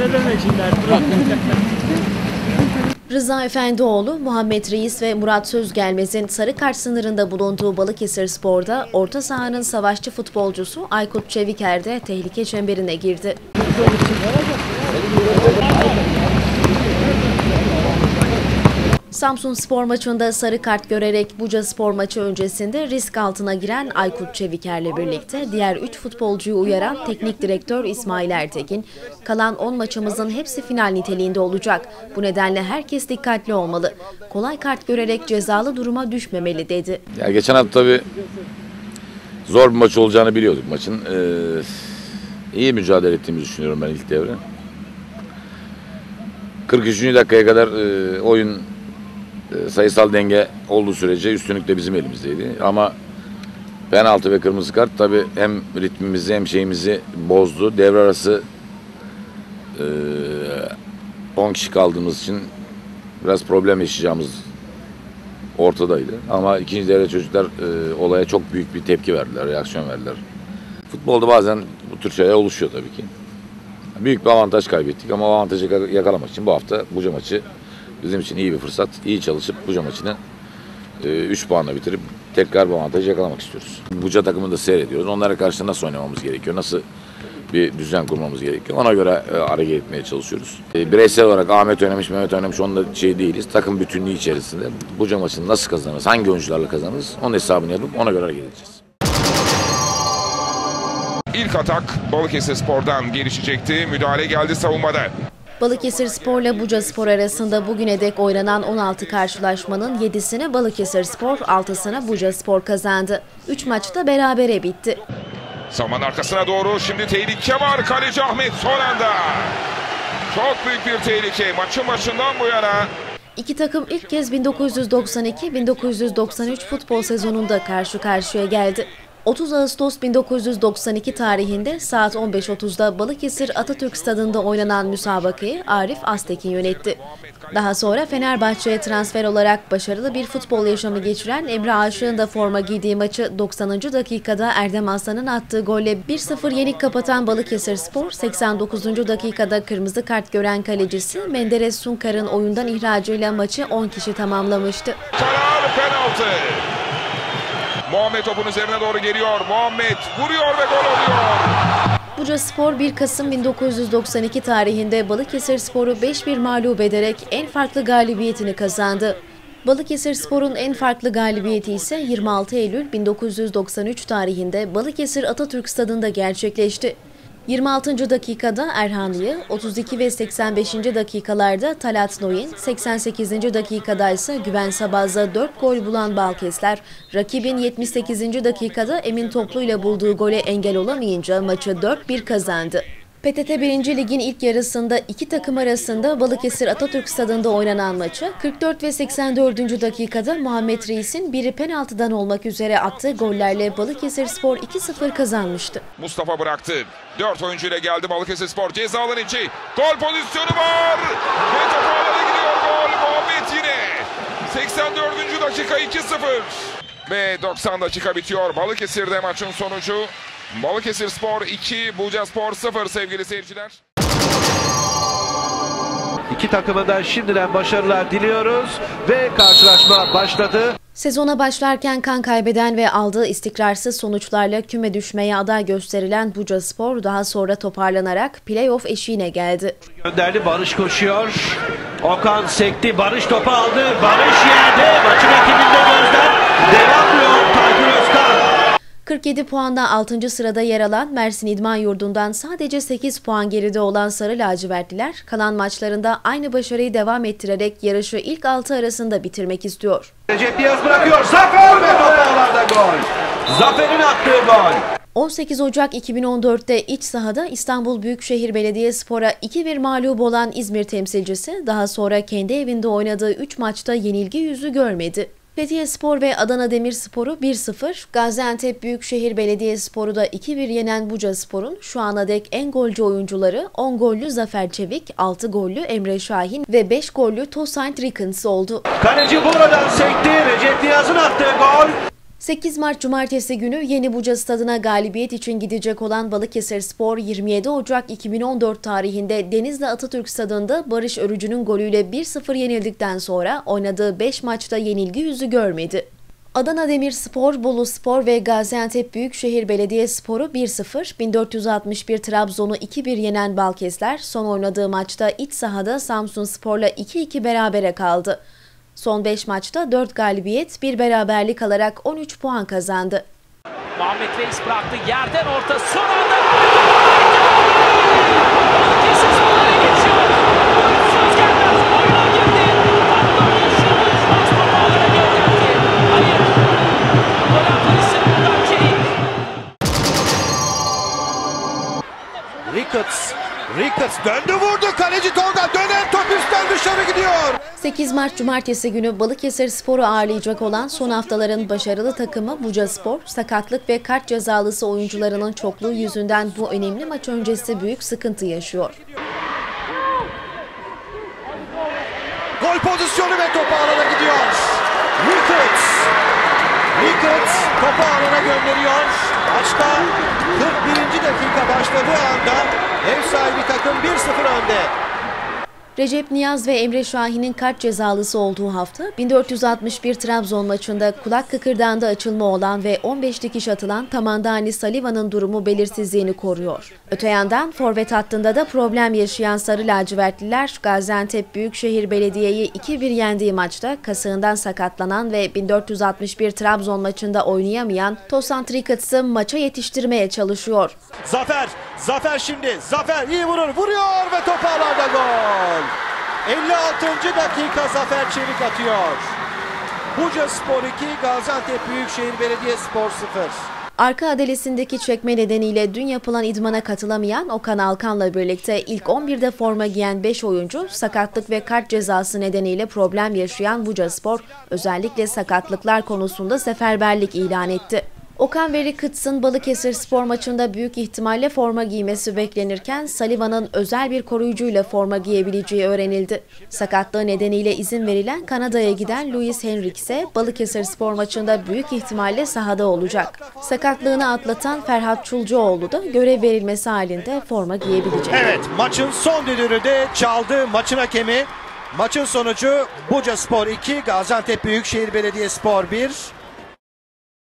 Rıza Efendioğlu, Muhammed Reis ve Murat Sözgelmez'in sarı kart sınırında bulunduğu Balıkesir Spor'da orta sahanın savaşçı futbolcusu Aykut Çeviker de tehlike çemberine girdi. Samsun Spor maçında sarı kart görerek Buca Spor maçı öncesinde risk altına giren Aykut Çeviker'le birlikte diğer 3 futbolcuyu uyaran teknik direktör İsmail Ertekin, kalan 10 maçımızın hepsi final niteliğinde olacak. Bu nedenle herkes dikkatli olmalı. Kolay kart görerek cezalı duruma düşmemeli dedi. Ya geçen hafta tabii zor bir maç olacağını biliyorduk maçın. Ee, iyi mücadele ettiğimizi düşünüyorum ben ilk devre. 43. dakikaya kadar e, oyun sayısal denge olduğu sürece üstünlük de bizim elimizdeydi. Ama penaltı ve kırmızı kart tabii hem ritmimizi hem şeyimizi bozdu. Devre arası e, 10 kişi kaldığımız için biraz problem yaşayacağımız ortadaydı. Ama ikinci devre çocuklar e, olaya çok büyük bir tepki verdiler, reaksiyon verdiler. Futbolda bazen bu tür şeyler oluşuyor tabii ki. Büyük bir avantaj kaybettik ama o avantajı yaka- yakalamak için bu hafta Buca maçı bizim için iyi bir fırsat. İyi çalışıp Buca maçını 3 puanla bitirip tekrar bu avantajı yakalamak istiyoruz. Buca takımını da seyrediyoruz. Onlara karşı nasıl oynamamız gerekiyor, nasıl bir düzen kurmamız gerekiyor. Ona göre e, hareket etmeye çalışıyoruz. E, bireysel olarak Ahmet oynamış, Mehmet oynamış onda şey değiliz. Takım bütünlüğü içerisinde Buca maçını nasıl kazanırız, hangi oyuncularla kazanırız onun hesabını yapıp ona göre hareket edeceğiz. İlk atak Balıkesir Spor'dan gelişecekti. Müdahale geldi savunmada. Balıkesir Spor ile Buca Spor arasında bugüne dek oynanan 16 karşılaşmanın 7'sini Balıkesir Spor, 6'sını Buca Spor kazandı. 3 maçta berabere bitti. Savunmanın arkasına doğru şimdi tehlike var. Kaleci Ahmet son anda. Çok büyük bir tehlike. Maçın başından bu yana İki takım ilk kez 1992-1993 futbol sezonunda karşı karşıya geldi. 30 Ağustos 1992 tarihinde saat 15.30'da Balıkesir Atatürk Stadında oynanan müsabakayı Arif Aztekin yönetti. Daha sonra Fenerbahçe'ye transfer olarak başarılı bir futbol yaşamı geçiren Emre Aşık'ın da forma giydiği maçı 90. dakikada Erdem Aslan'ın attığı golle 1-0 yenik kapatan Balıkesir Spor, 89. dakikada kırmızı kart gören kalecisi Menderes Sunkar'ın oyundan ihracıyla maçı 10 kişi tamamlamıştı. karar penaltı. Muhammed topun üzerine doğru geliyor. Muhammed vuruyor ve gol oluyor. Buca Spor 1 Kasım 1992 tarihinde Balıkesir Spor'u 5-1 mağlup ederek en farklı galibiyetini kazandı. Balıkesir Spor'un en farklı galibiyeti ise 26 Eylül 1993 tarihinde Balıkesir Atatürk Stadında gerçekleşti. 26. dakikada Erhanlı'yı, 32 ve 85. dakikalarda Talat Noyin, 88. dakikada ise Güven Sabaz'da 4 gol bulan Balkesler, rakibin 78. dakikada Emin Toplu ile bulduğu gole engel olamayınca maçı 4-1 kazandı. PTT 1. Lig'in ilk yarısında iki takım arasında Balıkesir Atatürk Stadında oynanan maçı 44 ve 84. dakikada Muhammed Reis'in biri penaltıdan olmak üzere attığı gollerle Balıkesir Spor 2-0 kazanmıştı. Mustafa bıraktı. Dört oyuncuyla geldi Balıkesir Spor. Ceza alanı içi. Gol pozisyonu var. Ve top ağlara gidiyor gol. Muhammed yine. 84. dakika 2-0. Ve 90 dakika bitiyor. Balıkesir'de maçın sonucu. Balıkesir Spor 2, Buca Spor 0 sevgili seyirciler. İki takıma da şimdiden başarılar diliyoruz ve karşılaşma başladı. Sezona başlarken kan kaybeden ve aldığı istikrarsız sonuçlarla küme düşmeye aday gösterilen Buca Spor daha sonra toparlanarak playoff eşiğine geldi. Gönderdi Barış koşuyor. Okan sekti. Barış topu aldı. Barış yerde. Maçın ekibinde gözler. Devam. 47 puanla 6. sırada yer alan Mersin İdman Yurdu'ndan sadece 8 puan geride olan Sarı Lacivertliler kalan maçlarında aynı başarıyı devam ettirerek yarışı ilk 6 arasında bitirmek istiyor. Recep Diyaz bırakıyor. Zafer ve top ağlarda gol. Zafer'in attığı gol. 18 Ocak 2014'te iç sahada İstanbul Büyükşehir Belediyespor'a 2-1 mağlup olan İzmir temsilcisi daha sonra kendi evinde oynadığı 3 maçta yenilgi yüzü görmedi. Fethiye Spor ve Adana Demirspor'u 1-0, Gaziantep Büyükşehir Belediyespor'u da 2-1 yenen Buca Spor'un şu ana dek en golcü oyuncuları 10 gollü Zafer Çevik, 6 gollü Emre Şahin ve 5 gollü Tosaint Rickens oldu. Kaleci buradan sekti. Recep Diyaz'ın attığı gol. 8 Mart Cumartesi günü Yeni Buca Stadı'na galibiyet için gidecek olan Balıkesir Spor 27 Ocak 2014 tarihinde Denizli Atatürk Stadı'nda Barış Örücü'nün golüyle 1-0 yenildikten sonra oynadığı 5 maçta yenilgi yüzü görmedi. Adana Demirspor, Bolu Spor ve Gaziantep Büyükşehir Belediyespor'u 1-0, 1461 Trabzon'u 2-1 yenen Balkesler son oynadığı maçta iç sahada Samsun Spor'la 2-2 berabere kaldı. Son 5 maçta 4 galibiyet, 1 beraberlik alarak 13 puan kazandı. Muhammed Reis bıraktı. Yerden orta. Son anda. Ricketts. Ricketts döndü vurdu. Kaleci Tolga dönen top üstten dışarı gidiyor. 8 Mart Cumartesi günü Balıkesir Spor'u ağırlayacak olan son haftaların başarılı takımı Buca Spor, sakatlık ve kart cezalısı oyuncularının çokluğu yüzünden bu önemli maç öncesi büyük sıkıntı yaşıyor. Gol pozisyonu ve topu alana gidiyor. Ricketts. Ricketts topu alana gönderiyor. Maçta 41. dakika başladığı anda ev sahibi takım 1-0 önde. Recep Niyaz ve Emre Şahin'in kart cezalısı olduğu hafta 1461 Trabzon maçında kulak kıkırdağında açılma olan ve 15 dikiş atılan Tamandani Saliva'nın durumu belirsizliğini koruyor. Öte yandan forvet hattında da problem yaşayan Sarı Lacivertliler Gaziantep Büyükşehir Belediye'yi 2-1 yendiği maçta kasığından sakatlanan ve 1461 Trabzon maçında oynayamayan Tosan Ricketts'ı maça yetiştirmeye çalışıyor. Zafer. Zafer şimdi. Zafer iyi vurur. Vuruyor ve alanda gol. 56. dakika Zafer Çevik atıyor. Buca Spor 2, Gaziantep Büyükşehir Belediyespor 0. Arka adalesindeki çekme nedeniyle dün yapılan idmana katılamayan Okan Alkan'la birlikte ilk 11'de forma giyen 5 oyuncu sakatlık ve kart cezası nedeniyle problem yaşayan Bucaspor özellikle sakatlıklar konusunda seferberlik ilan etti. Okan ve Ricketts'ın Balıkesir spor maçında büyük ihtimalle forma giymesi beklenirken Saliva'nın özel bir koruyucuyla forma giyebileceği öğrenildi. Sakatlığı nedeniyle izin verilen Kanada'ya giden Louis Henrik ise Balıkesir spor maçında büyük ihtimalle sahada olacak. Sakatlığını atlatan Ferhat Çulcuoğlu da görev verilmesi halinde forma giyebilecek. Evet maçın son düdüğünü de çaldı maçın hakemi. Maçın sonucu Buca Spor 2, Gaziantep Büyükşehir Belediyespor 1.